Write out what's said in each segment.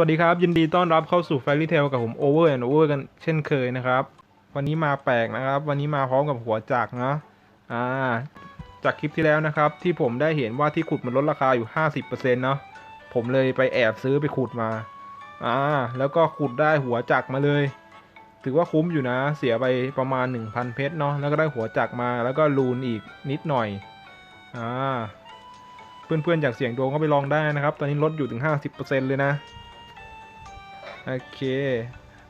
วัสดีครับ ยินดีต้อนรับเข้าสู่ Fairy Tail กับผม Over and Over กันเช่นเคยนะครับ วันนี้มาแปลกนะครับ วันนี้มาพร้อมกับหัวจักรนะอ่าจากคลิปที่แล้วนะครับ ที่ผมได้เห็นว่าที่ขุดมันลดราคาอยู่ 50%เนาะผมเลยไปแอบซื้อไปขุดมาอ่าแล้วก็ขุดได้หัวจักรมาเลย ถือว่าคุ้มอยู่นะ เสียไปประมาณ 1,000 เพชรเนาะแล้วก็ได้หัวจักรมาแล้วก็ลูนอีกนิดหน่อยอ่าเพื่อนๆอยากเสี่ยงดวงก็ไปลองได้นะครับ ตอนนี้ลดอยู่ถึง 50%เลยนะ โอเค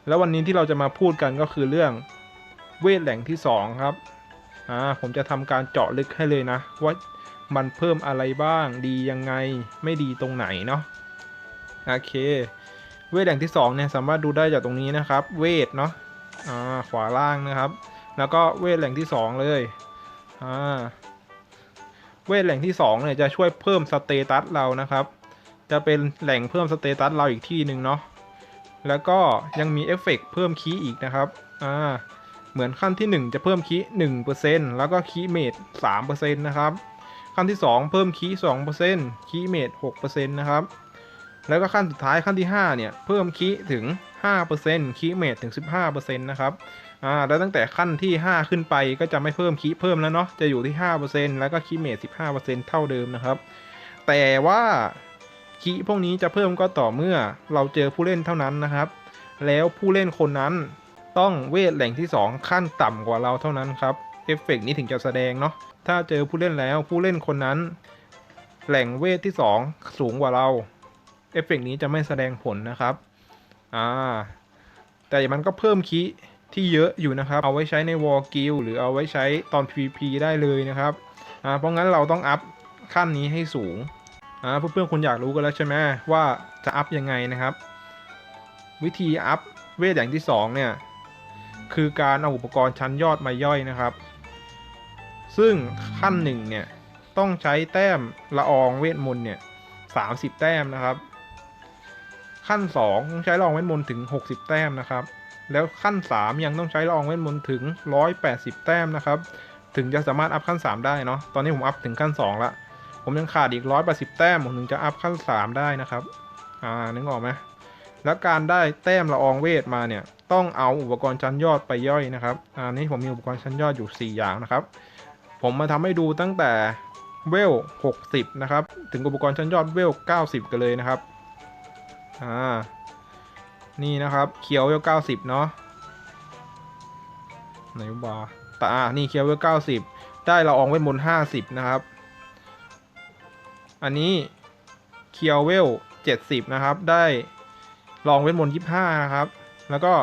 แล้ววันนี้ที่เราจะมาพูดกันก็คือเรื่องเวทแหล่งที่สองครับ อ่า ผมจะทำการเจาะลึกให้เลยนะ ว่ามันเพิ่มอะไรบ้าง ดียังไง ไม่ดีตรงไหนเนาะ โอเค เวทแหล่งที่สองเนี่ยสามารถดูได้จากตรงนี้นะครับ เวทเนาะ อ่า ขวาล่างนะครับ แล้วก็เวทแหล่งที่สองเลย อ่า เวทแหล่งที่สองเนี่ยจะช่วยเพิ่มสเตตัสเรานะครับ จะเป็นแหล่งเพิ่มสเตตัสเราอีกที่หนึ่งเนาะ แล้วก็ยังมีเอฟเฟกต์เพิ่มคีย์อีกนะครับอ่าเหมือนขั้นที่ 1 จะเพิ่มคีย์1%แล้วก็คีย์เมด3%นะครับขั้นที่ 2 เพิ่มคีย์2%คีย์เมด6%นะครับแล้วก็ขั้นสุดท้ายขั้นที่ 5 เนี่ย เพิ่มคีย์ถึง 5%คีย์เมดถึง 15%นะครับอ่าแล้วตั้งแต่ขั้นที่ 5 ขึ้นไปก็จะไม่เพิ่มคีย์เพิ่มแล้วเนาะจะอยู่ที่ 5%แล้วก็คีย์เมด15%เท่าเดิมนะครับ แต่ว่า คีพวกนี้จะเพิ่มก็ต่อเมื่อเราเจอผู้เล่นเท่านั้นนะครับ แล้วผู้เล่นคนนั้นต้องเวทแหล่งที่ 2 ขั้นต่ำกว่าเราเท่านั้นครับเอฟเฟกต์นี้ถึงจะแสดงเนาะถ้าเจอผู้เล่นแล้วผู้เล่นคนนั้น แหล่งเวทที่ 2 สูงกว่าเราเอฟเฟกต์นี้จะไม่แสดงผลนะครับอ่าแต่มันก็เพิ่มคีที่เยอะอยู่นะครับ เอาไว้ใช้ในวอลกิลหรือเอาไว้ใช้ตอน PVP ได้เลยนะครับอ่าเพราะงั้นเราต้องอัพขั้นนี้ให้สูง อ่าเพื่อนๆคุณอยากรู้กันแล้วใช่ไหมว่าจะอัพยังไงนะครับ วิธีอัพเวทอย่างที่สองเนี่ยคือการเอาอุปกรณ์ชั้นยอดมาย่อยนะครับ ซึ่งขั้นหนึ่งเนี่ยต้องใช้แต้มละอองเวทมนต์เนี่ยสาแต้มนะครับ ขั้น2ต้องใช้ละอองเวทมนต์ถึง 60 แต้มนะครับ แล้วขั้น 3 ยังต้องใช้ละอองเวทมนต์ถึง 180 แต้มนะครับ ถึงจะสามารถอัพขั้น 3 ได้เนาะตอนนี้ผมอัพถึงขั้น 2 ละ ผมยังขาดอีก180แปดสิบแต้มผมถึงจะอัพขั้น3ได้นะครับ อ่านึกออกไหมแล้วการได้แต้มละอองเวทมาเนี่ย ต้องเอาอุปกรณ์ชั้นยอดไปย่อยนะครับอ่านี่ผมมีอุปกรณ์ชั้นยอดอยู่ 4 อย่างนะครับ ผมมาทำให้ดูตั้งแต่เวล 60 นะครับ ถึงอุปกรณ์ชั้นยอดเวล 90 กันเลยนะครับ อ่า นี่นะครับเคียวเวล 90 เนาะไหนบาแต่อ่านี่เคียวเวล 90 ได้ละอองเวทมนต์50 นะครับ อันนี้เคียวเวล70 นะครับ ได้ลองเวทมนต์25 นะครับ แล้วก็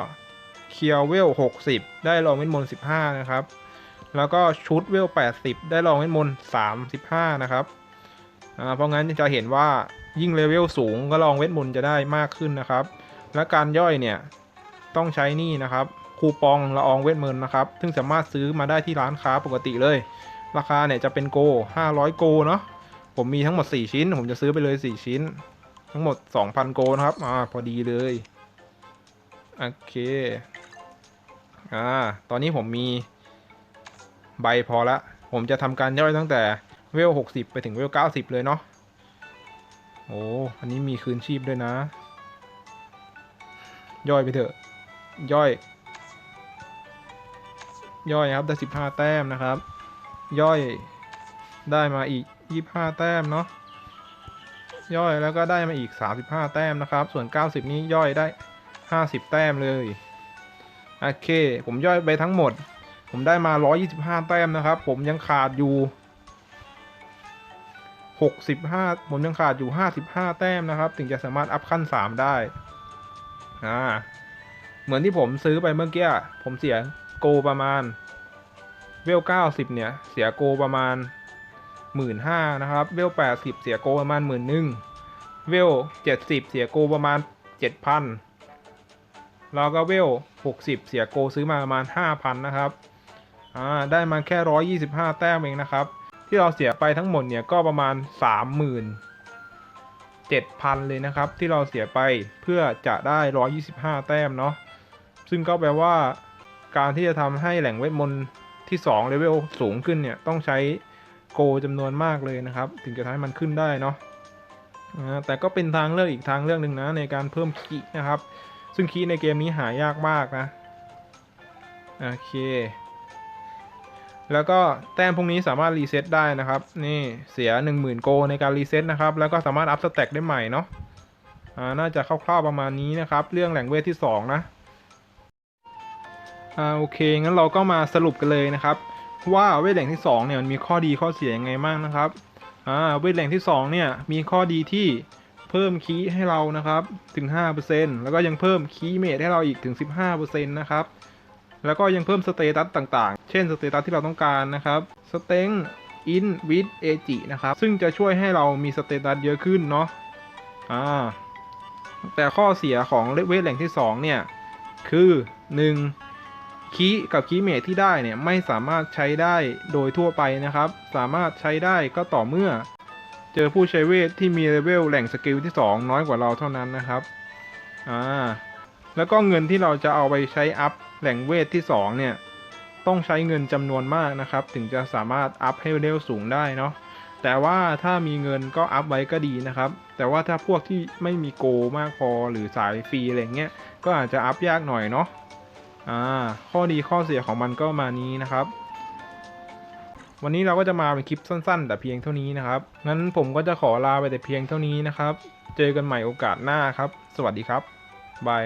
เคียวเวล60 ได้ลองเวทมนต์15 นะครับ แล้วก็ชุดเวล80 ได้ลองเวทมนต์35 นะครับอ่าเพราะงั้นจะเห็นว่ายิ่งเลเวลสูงก็ลองเวทมนต์จะได้มากขึ้นนะครับ และการย่อยเนี่ยต้องใช้นี่นะครับคูปองละอองเวทมนต์นะครับ ซึ่งสามารถซื้อมาได้ที่ร้านค้าปกติเลย ราคาเนี่ยจะเป็นโก 500 โกเนาะ ผมมีทั้งหมด 4 ชิ้น ผมจะซื้อไปเลย 4 ชิ้น ทั้งหมด 2,000 โกนะครับ อ่า พอดีเลย โอเค อ่า ตอนนี้ผมมีใบพอละ ผมจะทำการย่อยตั้งแต่เวล 60 ไปถึงเวล 90 เลยเนาะ โอ้ อันนี้มีคืนชีพด้วยนะ ย่อยไปเถอะ ย่อย ย่อยครับ ได้ 15 แต้มนะครับ ย่อยได้มาอีก 25แต้มเนาะย่อยแล้วก็ได้มาอีก 35 แต้มนะครับ ส่วน 90 นี้ย่อยได้ 50 แต้มเลย โอเค ผมย่อยไปทั้งหมด ผมได้มา 125 แต้มนะครับ ผมยังขาดอยู่ 65 ผมยังขาดอยู่ 55 แต้มนะครับ ถึงจะสามารถอัพขั้น 3 ได้ อ่า เหมือนที่ผมซื้อไปเมื่อกี้ ผมเสียโกประมาณ เวล 90 เนี่ย เสียโกประมาณ หมื่นห้านะครับ เวลแปดสิบเสียโกประมาณหมื่นหนึ่งเวลเจ็ดสิบเสียโกประมาณเจ็ดพันแล้วก็เวลหกสิบเสียโกซื้อมาประมาณห้าพันนะครับ อ่า ได้มาแค่ร้อยี่สิบห้าแต้มเองนะครับ ที่เราเสียไปทั้งหมดเนี่ยก็ประมาณสามหมื่นเจ็ดพันเลยนะครับ ที่เราเสียไปเพื่อจะได้ร้อยี่สิบห้าแต้มเนาะ ซึ่งก็แปลว่าการที่จะทำให้แหล่งเวทมนต์ที่2เลเวลสูงขึ้นเนี่ย ต้องใช้ โกจำนวนมากเลยนะครับ ถึงจะทำให้มันขึ้นได้เนาะแต่ก็เป็นทางเลือกอีกทางเลือกหนึ่งนะในการเพิ่มคีนะครับ ซึ่งคีในเกมนี้หายากมากนะโอเค แล้วก็แต้มพวกนี้สามารถรีเซ็ตได้นะครับ นี่เสีย 10,000 โกในการรีเซ็ตนะครับ แล้วก็สามารถอัพสแต็กได้ใหม่เนาะน่าจะคร่าวๆประมาณนี้นะครับ เรื่องแหล่งเวทที่ 2 นะอ่าโอเค งั้นเราก็มาสรุปกันเลยนะครับ ว่าเวทแหล่งที่ 2 เนี่ยมันมีข้อดีข้อเสียยังไงบ้างนะครับอ่าเวทแหล่งที่ 2 เนี่ยมีข้อดีที่เพิ่มคีให้เรานะครับถึง 5%แล้วก็ยังเพิ่มคีเมทให้เราอีกถึง 15%นะครับแล้วก็ยังเพิ่มสเตตัสต่างๆ เช่นสเตตัสที่เราต้องการนะครับสเต็งอินวิดเอจินะครับ ซึ่งจะช่วยให้เรามีสเตตัสเยอะขึ้นเนาะอ่าแต่ข้อเสียของเวทแหล่งที่ 2 เนี่ย คือ 1. คีกับคีเมทที่ได้เนี่ยไม่สามารถใช้ได้โดยทั่วไปนะครับ สามารถใช้ได้ก็ต่อเมื่อ เจอผู้ใช้เวทที่มีเลเวลแหล่งสกิลที่ 2 น้อยกว่าเราเท่านั้นนะครับอ่าแล้วก็เงินที่เราจะเอาไปใช้อัพแหล่งเวทที่ 2 เนี่ยต้องใช้เงินจำนวนมากนะครับ ถึงจะสามารถอัพให้เลเวลสูงได้เนาะแต่ว่าถ้ามีเงินก็อัพไว้ก็ดีนะครับ แต่ว่าถ้าพวกที่ไม่มีโกมากพอหรือสายฟรีอะไรเงี้ยก็อาจจะอัพยากหน่อยเนาะ อ่าข้อดีข้อเสียของมันก็มานี้นะครับ วันนี้เราก็จะมาเป็นคลิปสั้น ๆ แต่เพียงเท่านี้นะครับงั้นผมก็จะขอลาไปแต่เพียงเท่านี้นะครับ เจอกันใหม่โอกาสหน้าครับ สวัสดีครับบาย